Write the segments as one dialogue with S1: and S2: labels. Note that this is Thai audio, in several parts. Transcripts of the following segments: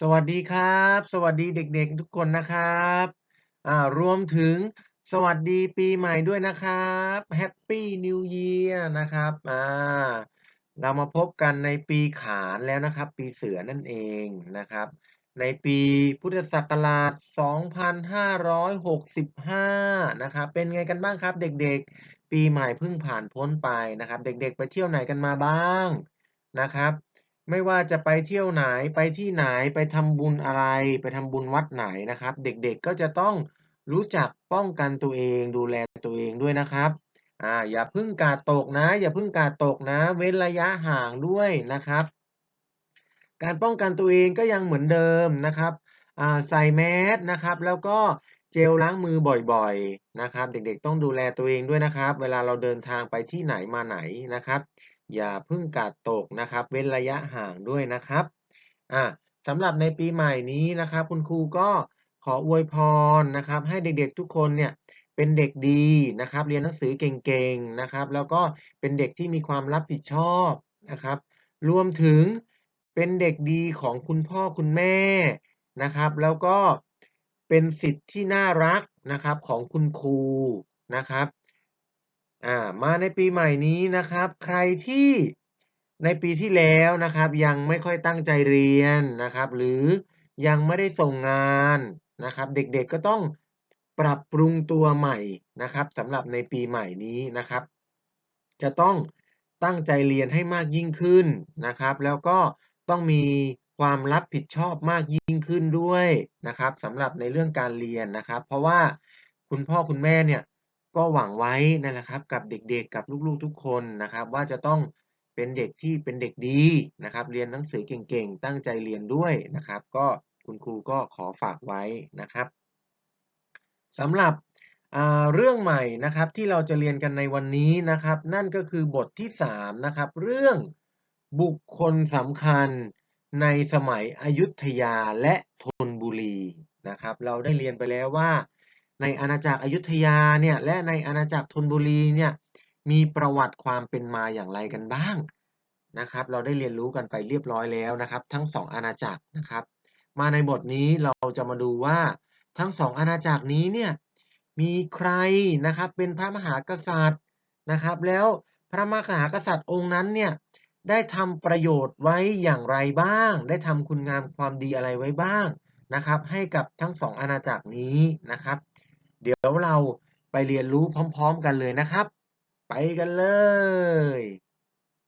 S1: สวัสดีครับ สวัสดีเด็กๆทุกคนนะครับอ่ารวมถึงสวัสดีปีใหม่ด้วยนะครับแฮปปี้นิว e ย r นะครับอ่าเรามาพบกันในปีขานแล้วนะครับ ปีเสือนั่นเองนะครับ ในปีพุทธศักราช 2565 นะครับ เป็นไงกันบ้างครับ เด็กๆ ปีใหม่เพิ่งผ่านพ้นไปนะครับ เด็กๆ ไปเที่ยวไหนกันมาบ้างนะครับ ไม่ว่าจะไปเที่ยวไหนไปที่ไหนไปทำบุญอะไร ไปทำบุญวัดไหนนะครับ เด็กๆก็จะต้องรู้จักป้องกันตัวเอง ดูแลตัวเองด้วยนะครับอ่าอย่าพิ่งกาดตกนะ อย่าพิ่งกาดตกนะ เว้นระยะห่างด้วยนะครับ การป้องกันตัวเองก็ยังเหมือนเดิมนะครับอ่าใส่แมสนะครับ แล้วก็เจลล้างมือบ่อยๆนะครับ เด็กๆต้องดูแลตัวเองด้วยนะครับ เวลาเราเดินทางไปที่ไหนมาไหนนะครับ อย่าเพิ่งกาดตกนะครับ เว้นระยะห่างด้วยนะครับอ่าสำหรับในปีใหม่นี้นะครับ คุณครูก็ขออวยพรนะครับ ให้เด็กๆทุกคนเนี่ยเป็นเด็กดีนะครับ เรียนหนังสือเก่งๆนะครับ แล้วก็เป็นเด็กที่มีความรับผิดชอบนะครับ รวมถึงเป็นเด็กดีของคุณพ่อคุณแม่นะครับ แล้วก็เป็นสิทธิ์ที่น่ารักนะครับของคุณครูนะครับ อ่ามาในปีใหม่นี้นะครับ ใครที่ในปีที่แล้วนะครับ ยังไม่ค่อยตั้งใจเรียนนะครับ หรือยังไม่ได้ส่งงานนะครับ เด็กๆก็ต้องปรับปรุงตัวใหม่นะครับสำหรับในปีใหม่นี้นะครับ จะต้องตั้งใจเรียนให้มากยิ่งขึ้นนะครับ แล้วก็ต้องมีความรับผิดชอบมากยิ่งขึ้นด้วยนะครับสำหรับในเรื่องการเรียนนะครับ เพราะว่าคุณพ่อคุณแม่เนี่ย ก็หวังไว้นั่นแหละครับ กับเด็กๆกับลูกๆทุกคนนะครับ ว่าจะต้องเป็นเด็กที่เป็นเด็กดีนะครับ เรียนหนังสือเก่งๆ ตั้งใจเรียนด้วยนะครับ ก็คุณครูก็ขอฝากไว้นะครับสำหรับเรื่องใหม่นะครับที่เราจะเรียนกันในวันนี้นะครับ นั่นก็คือบทที่3นะครับเรื่องบุคคลสำคัญในสมัยอยุธยาและธนบุรีนะครับ เราได้เรียนไปแล้วว่า ในอาณาจักรอยุธยาเนี่ยและในอาณาจักรธนบุรีเนี่ยมีประวัติความเป็นมาอย่างไรกันบ้างนะครับ เราได้เรียนรู้กันไปเรียบร้อยแล้วนะครับ ทั้งสองอาณาจักรนะครับ มาในบทนี้เราจะมาดูว่าทั้งสองอาณาจักรนี้เนี่ยมีใครนะครับเป็นพระมหากษัตริย์นะครับ แล้วพระมหากษัตริย์องค์นั้นเนี่ยได้ทำประโยชน์ไว้อย่างไรบ้าง ได้ทำคุณงามความดีอะไรไว้บ้างนะครับ ให้กับทั้งสองอาณาจักรนี้นะครับ เดี๋ยวเราไปเรียนรู้พร้อม ๆ กันเลยนะครับ ไปกันเลย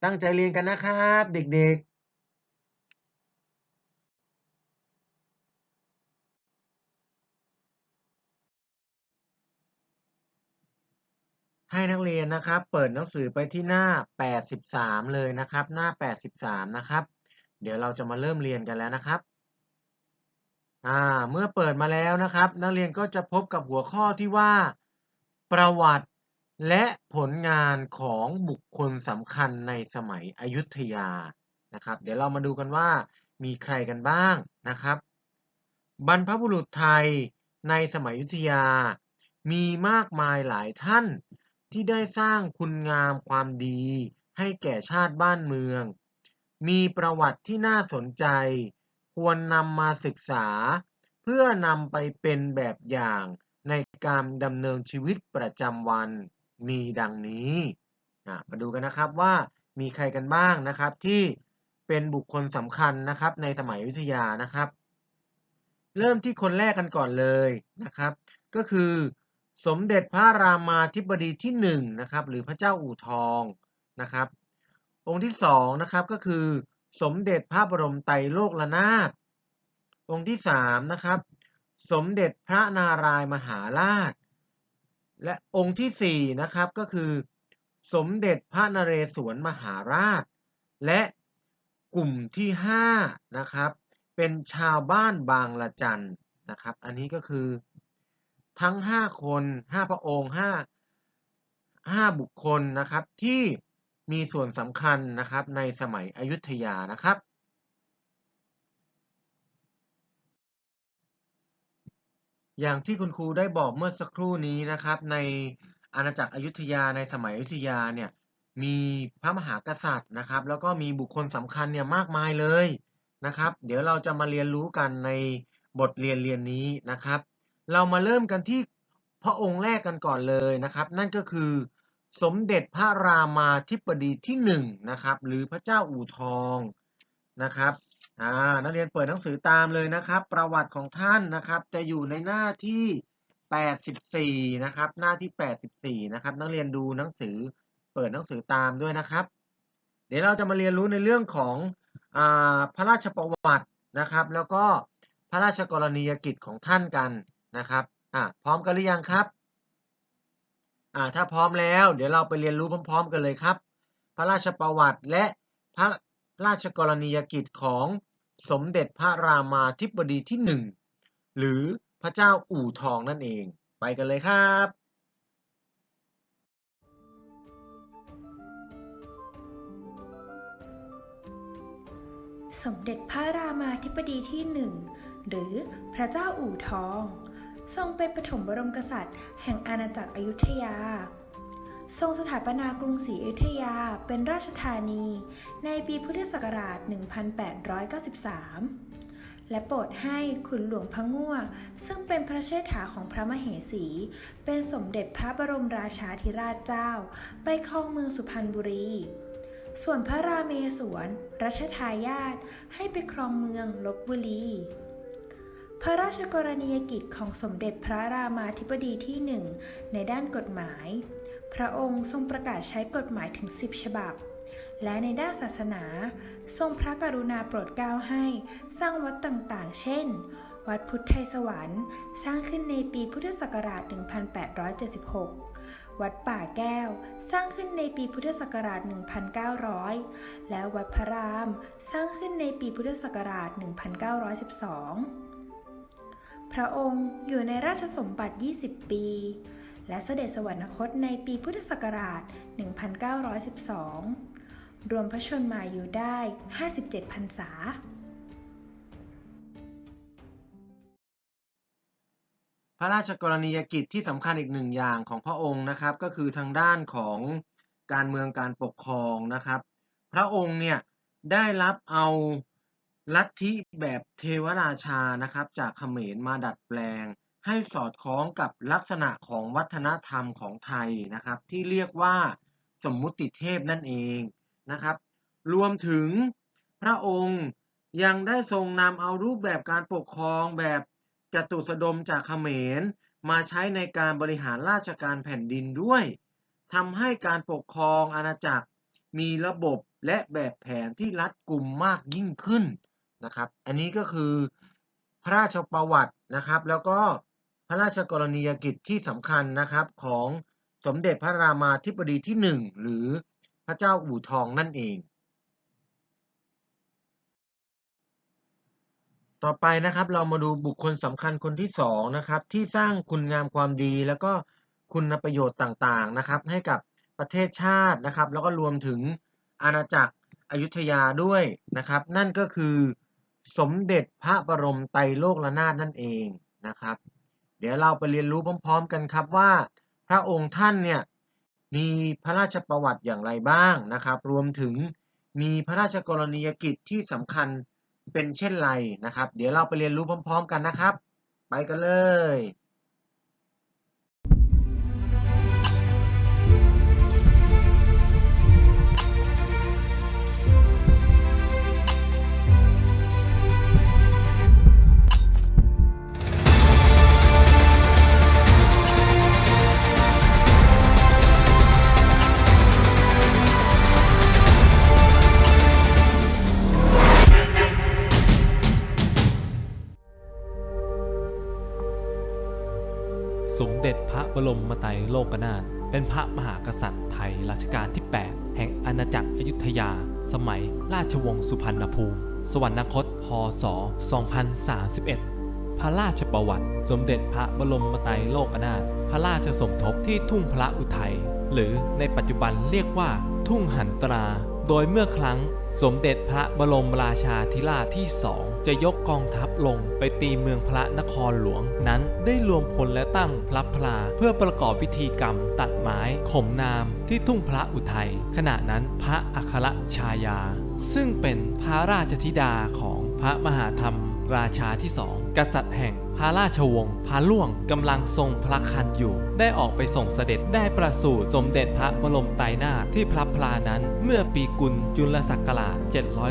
S1: ตั้งใจเรียนกันนะครับ เด็ก ๆให้นักเรียนนะครับ เปิดหนังสือไปที่หน้า 83 เลยนะครับ หน้า 83 นะครับ เดี๋ยวเราจะมาเริ่มเรียนกันแล้วนะครับ อ่าเมื่อเปิดมาแล้วนะครับ นักเรียนก็จะพบกับหัวข้อที่ว่า ประวัติและผลงานของบุคคลสำคัญในสมัยอยุธยานะครับ เดี๋ยวเรามาดูกันว่ามีใครกันบ้างนะครับ บรรพบุรุษไทยในสมัยอยุธยา มีมากมายหลายท่านที่ได้สร้างคุณงามความดีให้แก่ชาติบ้านเมือง มีประวัติที่น่าสนใจ ควรนำมาศึกษา เพื่อนำไปเป็นแบบอย่างในการดำเนินชีวิตประจำวันมีดังนี้มาดูกันนะครับว่ามีใครกันบ้างนะครับที่เป็นบุคคลสำคัญนะครับในสมัยอยุธยานะครับ เริ่มที่คนแรกกันก่อนเลยนะครับ ก็คือสมเด็จพระรามาธิบดีที่หนึ่งนะครับหรือพระเจ้าอู่ทองนะครับ องค์ที่สองนะครับก็คือ สมเด็จพระบรมไตรโลกนาถองค์ที่สามนะครับ สมเด็จพระนารายมหาราช และองค์ที่สี่นะครับก็คือ สมเด็จพระนเรศวรมหาราช และกลุ่มที่ห้านะครับ เป็นชาวบ้านบางละจันนะครับ อันนี้ก็คือ ทั้ง5คน5พระองค์5 5บุคคลนะครับที่ มีส่วนสำคัญนะครับในสมัยอยุธยานะครับ อย่างที่คุณครูได้บอกเมื่อสักครู่นี้นะครับ ในอาณาจักรอยุธยาในสมัยอยุธยาเนี่ยมีพระมหากษัตริย์นะครับ แล้วก็มีบุคคลสำคัญเนี่ยมากมายเลยนะครับ เดี๋ยวเราจะมาเรียนรู้กันในบทเรียนเรียนนี้นะครับ เรามาเริ่มกันที่พระองค์แรกกันก่อนเลยนะครับ นั่นก็คือ สมเด็จพระรามาธิบดีที่หนึ่งนะครับ หรือพระเจ้าอู่ทองนะครับอ่านักเรียนเปิดหนังสือตามเลยนะครับ ประวัติของท่านนะครับ จะอยู่ในหน้าที่ 84 นะครับ หน้าที่ 84 นะครับ นักเรียนดูหนังสือเปิดหนังสือตามด้วยนะครับ เดี๋ยวเราจะมาเรียนรู้ในเรื่องของอพระราชประวัตินะครับ แล้วก็พระราชกรณียกิจของท่านกันนะครับอะพร้อมกันหรือยังครับ อ่าถ้าพร้อมแล้ว เดี๋ยวเราไปเรียนรู้พร้อม ๆ กันเลยครับ พระราชประวัติและพระราชกรณียกิจของสมเด็จพระรามาธิบดีที่หนึ่งหรือพระเจ้าอู่ทองนั่นเอง ไปกันเลยครับ
S2: สมเด็จพระรามาธิบดีที่หนึ่งหรือพระเจ้าอู่ทอง ทรงเป็นปฐมบรมกษัตริย์ แห่งอาณาจักรอยุธยา ทรงสถาปนากรุงศรีอยุธยาเป็นราชธานี ในปีพุทธศักราช 1893 และโปรดให้ขุนหลวงพระง่วงซึ่งเป็นพระเชษฐาของพระมเหสี เป็นสมเด็จพระบรมราชาธิราชเจ้า ไปครองเมืองสุพรรณบุรีส่วนพระราเมศวรรัชทายาทให้ไปครองเมืองลบบุรี พระราชกรณียกิจของสมเด็จพระรามาธิบดีที่หนึ่งในด้านกฎหมาย พระองค์ทรงประกาศใช้กฎหมายถึง 10 ฉบับ และในด้านศาสนา ทรงพระกรุณาโปรดเกล้าให้สร้างวัดต่างๆ เช่น วัดพุทธไทยสวรรค์ สร้างขึ้นในปีพุทธศักราช 1876 วัดป่าแก้ว สร้างขึ้นในปีพุทธศักราช 1900 และวัดพระราม สร้างขึ้นในปีพุทธศักราช 1912 พระองค์อยู่ในราชสมบัติ 20 ปี และเสด็จสวรรคตในปีพุทธศักราช 1912 รวมพระชนมายุได้ 57พรรษา
S1: พระราชกรณียกิจที่สำคัญอีกหนึ่งอย่างของพระองค์นะครับ ก็คือทางด้านของการเมืองการปกครองนะครับ พระองค์เนี่ยได้รับเอา ลัทธิแบบเทวราชานะครับ จากเขมรมาดัดแปลง ให้สอดคล้องกับลักษณะของวัฒนธรรมของไทยนะครับ ที่เรียกว่าสมมุติเทพนั่นเองนะครับ รวมถึงพระองค์ยังได้ทรงนำเอารูปแบบการปกครองแบบจตุสดมจากเขมร มาใช้ในการบริหารราชการแผ่นดินด้วยทำให้การปกครองอาณาจักรมีระบบและแบบแผนที่รัดกุมมากยิ่งขึ้น นะครับ อันนี้ก็คือพระราชประวัตินะครับ แล้วก็พระราชกรณียกิจที่สำคัญนะครับของสมเด็จพระรามาธิบดีที่หนึ่งหรือพระเจ้าอู่ทองนั่นเอง ต่อไปนะครับเรามาดูบุคคลสำคัญคนที่สองนะครับที่สร้างคุณงามความดีแล้วก็คุณประโยชน์ต่างๆนะครับให้กับประเทศชาตินะครับ แล้วก็รวมถึงอาณาจักรอยุธยาด้วยนะครับ นั่นก็คือ สมเด็จพระบรมไตรโลกนาถนั่นเองนะครับ เดี๋ยวเราไปเรียนรู้พร้อม ๆ กันครับว่า พระองค์ท่านเนี่ยมีพระราชประวัติอย่างไรบ้างนะครับ รวมถึงมีพระราชกรณียกิจที่สำคัญเป็นเช่นไรนะครับ เดี๋ยวเราไปเรียนรู้พร้อม ๆ กันนะครับ ไปกันเลย
S3: บรมไตรโลกนาถเป็นพระมหากษัตริย์ไทยรัชกาลที่ 8 แห่งอาณาจักรอยุธยา สมัยราชวงศ์สุพรรณภูมิ สวรรคต พศ 2031 พระราชประวัติ สมเด็จพระบรมไตรโลกนาถพระราชสมทบที่ทุ่งพระอุทัย หรือในปัจจุบันเรียกว่าทุ่งหันตรา โดยเมื่อครั้ง สมเด็จพระบรมราชาธิราชที่สองจะยกกองทัพลงไปตีเมืองพระนครหลวง นั้นได้รวมพลและตั้งพระพลาเพื่อประกอบพิธีกรรม ตัดไม้ข่มนามที่ทุ่งพระอุทัยขณะนั้นพระอัครชายา ซึ่งเป็นพระราชธิดาของพระมหาธรรมราชาที่สองกษัตริย์แห่ง พระราชวงศ์พระล่วงกำลังทรงพระคันอยู่ ได้ออกไปส่งเสด็จได้ประสูติสมเด็จพระบรมไตรนาถที่พระพลานั้นเมื่อปีกุลจุลศักราช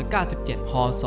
S3: 797 พศ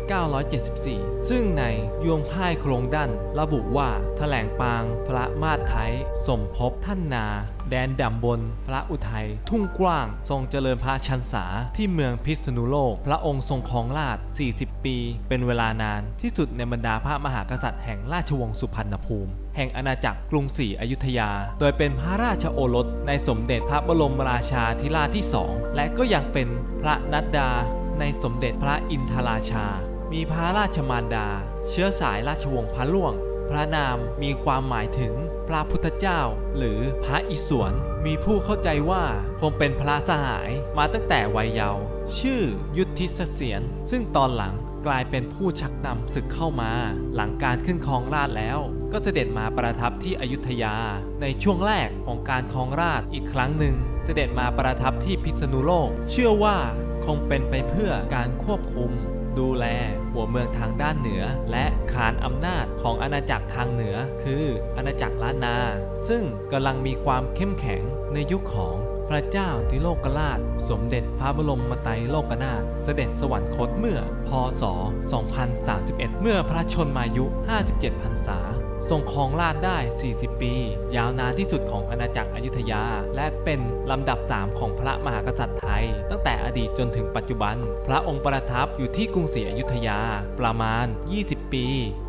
S3: 1974 ซึ่งในยวงพ่ายโครงดั้นระบุว่า ถลงปาง พระมาศไทย สมภพท่านนา แดนดำบน พระอุทัย ทุ่งกว้าง ทรงเจริญพระชันษา ที่เมืองพิษณุโลก พระองค์ทรงครองราช 40 ปี เป็นเวลานานที่สุดในบรรดาพระมหากษัตริย์แห่งราชวงศ์สุพรรณภูมิ แห่งอาณาจักรกรุงศรีอยุธยา โดยเป็นพระราชโอรสในสมเด็จพระบรมราชาธิราชที่สองและก็ยังเป็นพระนัดดา ในสมเด็จพระอินทราชา มีพระราชมารดา เชื้อสายราชวงศ์พระล่วง พระนามมีความหมายถึงพระพุทธเจ้า หรือพระอิศวร มีผู้เข้าใจว่าคงเป็นพระสหายมาตั้งแต่วัยเยาว์ชื่อยุทธิเสถียรซึ่งตอนหลังกลายเป็นผู้ชักนำศึกเข้ามา หลังการขึ้นครองราชแล้ว ก็เสด็จมาประทับที่อยุธยา ในช่วงแรกของการครองราชอีกครั้งหนึ่ง เสด็จมาประทับที่พิษณุโลก เชื่อว่าคงเป็นไปเพื่อการควบคุม ดูแลหัวเมืองทางด้านเหนือ และขานอำนาจของอาณาจักรทางเหนือ คืออาณาจักรล้านนา ซึ่งกำลังมีความเข้มแข็งในยุคของพระเจ้าทิโลกราช สมเด็จพระบรมไตรโลกนาถเสด็จสวรรคตเมื่อ พศ 2031 เมื่อพระชนมายุ 57 พรรษา ทรงครองราชได้ 40 ปี ยาวนานที่สุดของอาณาจักรอยุธยา และเป็นลำดับ 3 ของพระมหากษัตริย์ไทย ตั้งแต่อดีตจนถึงปัจจุบัน พระองค์ประทับอยู่ที่กรุงศรีอยุธยา ประมาณ 20 ปี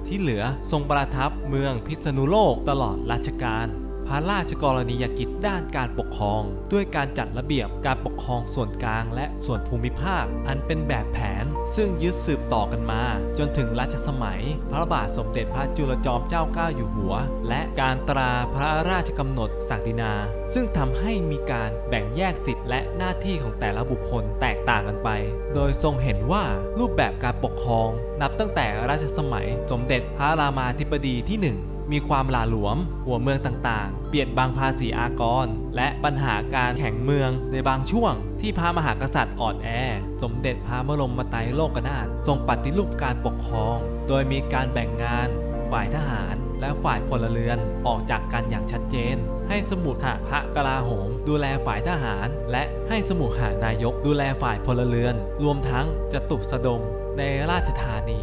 S3: ที่เหลือทรงประทับเมืองพิษณุโลกตลอดรัชกาล ระราชกรณียกิจด้านการปกครอง ด้วยการจัดระเบียบการปกครองส่วนกลางและส่วนภูมิภาค อันเป็นแบบแผน ซึ่งยึดสืบต่อกันมา จนถึงรัชสมัย พระบาทสมเด็จพระจุลจอมเจ้าเก้าอยู่หัว และการตราพระราชกำหนดศักดินา ซึ่งทำให้มีการแบ่งแยกสิทธิและหน้าที่ของแต่ละบุคคลแตกต่างกันไป โดยทรงเห็นว่ารูปแบบการปกครอง นับตั้งแต่รัชสมัยสมเด็จพระรามาธิบดีที่หนึ่ง มีความหลาหลวม หัวเมืองต่างๆเปลี่ยนบางภาษีอากร และปัญหาการแข่งเมืองในบางช่วง ที่พระมหากษัตริย์อ่อนแอ สมเด็จพระบรมไตรโลกนาถทรงปฏิรูปการปกครอง โดยมีการแบ่งงาน ฝ่ายทหาร และฝ่ายพลเรือนออกจากกันอย่างชัดเจน ให้สมุหพระกลาโหม ดูแลฝ่ายทหาร และให้สมุหานายกดูแลฝ่ายพลเรือน รวมทั้งจตุสดมในราชธานี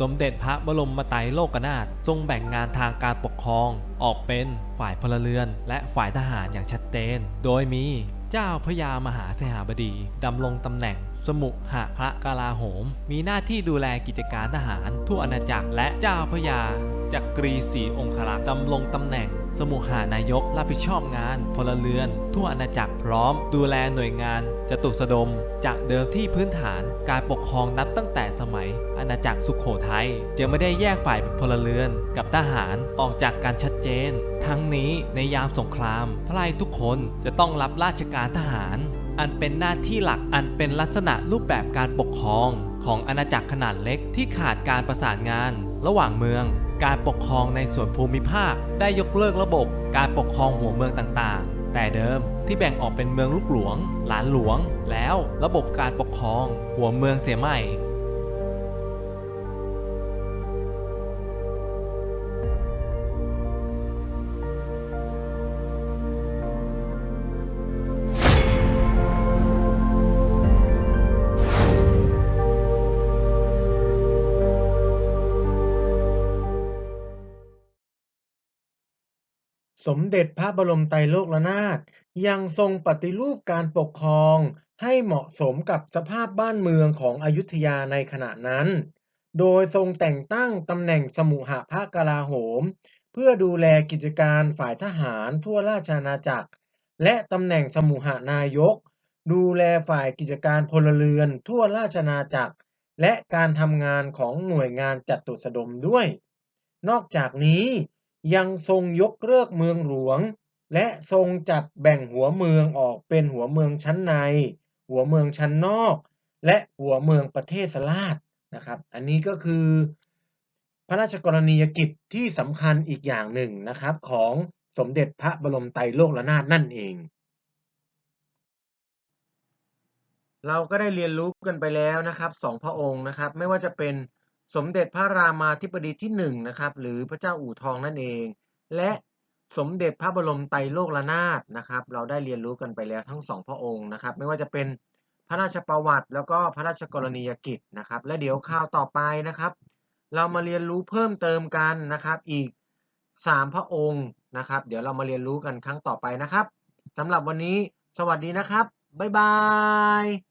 S3: สมเด็จพระบรมไตรโลกนาถทรงแบ่งงานทางการปกครอง ออกเป็นฝ่ายพลเรือน และฝ่ายทหารอย่างชัดเจน โดยมีเจ้าพระยามหาเสหบดีดำรงตำแหน่ง สมุหพระกาลาโหม มีหน้าที่ดูแลกิจการทหาร ทั่วอาณาจักรและเจ้าพระยาจักรีศรีองครักษ์ดำรงตำแหน่ง สมุหานายกรับผิดชอบงานพลเรือน ทั่วอาณาจักรพร้อม ดูแลหน่วยงานจตุสดม จากเดิมที่พื้นฐานการปกครองนับตั้งแต่สมัย อาณาจักรสุขโขทัยจะไม่ได้แยกฝ่ายเป็นพลเรือนกับทหารออกจากกันชัดเจน ทั้งนี้ในยามสงครามพระไทยทุกคนจะต้องรับราชการทหาร อันเป็นหน้าที่หลักอันเป็นลักษณะรูปแบบการปกครอง ของอาณาจักรขนาดเล็กที่ขาดการประสานงาน ระหว่างเมือง การปกครองในส่วนภูมิภาค ได้ยกเลิกระบบ การปกครองหัวเมืองต่างๆ แต่เดิมที่แบ่งออกเป็นเมืองลูกหลวง หลานหลวง แล้วระบบการปกครอง หัวเมืองเสียใหม่
S1: สมเด็จพระบรมไตรโลกนาถยังทรงปฏิรูปการปกครองให้เหมาะสมกับสภาพบ้านเมืองของอยุธยาในขณะนั้น โดยทรงแต่งตั้งตำแหน่งสมุหภาคกลาโหม เพื่อดูแลกิจการฝ่ายทหารทั่วราชอาณาจักร และตำแหน่งสมุหนายก ดูแลฝ่ายกิจการพลเรือนทั่วราชอาณาจักร และการทำงานของหน่วยงานจัดตุสดมด้วย นอกจากนี้ ยังทรงยกเลิกเมืองหลวง และทรงจัดแบ่งหัวเมืองออกเป็นหัวเมืองชั้นใน หัวเมืองชั้นนอก และหัวเมืองประเทศราชนะครับ อันนี้ก็คือพระราชกรณียกิจที่สำคัญอีกอย่างหนึ่งนะครับ ของสมเด็จพระบรมไตรโลกนาถนั่นเอง เราก็ได้เรียนรู้กันไปแล้วนะครับสองพระองค์นะครับ ไม่ว่าจะเป็น สมเด็จพระรามาธิบดีที่หนึ่งนะครับหรือพระเจ้าอู่ทองนั่นเอง และสมเด็จพระบรมไตรโลกนาถนะครับ เราได้เรียนรู้กันไปแล้วทั้งสองพระองค์นะครับ ไม่ว่าจะเป็นพระราชประวัติ แล้วก็พระราชกรณียกิจนะครับ และเดี๋ยวข่าวต่อไปนะครับ เรามาเรียนรู้เพิ่มเติมกันนะครับ อีกสามพระองค์นะครับ เดี๋ยวเรามาเรียนรู้กันครั้งต่อไปนะครับสำหรับวันนี้สวัสดีนะครับบ๊ายบาย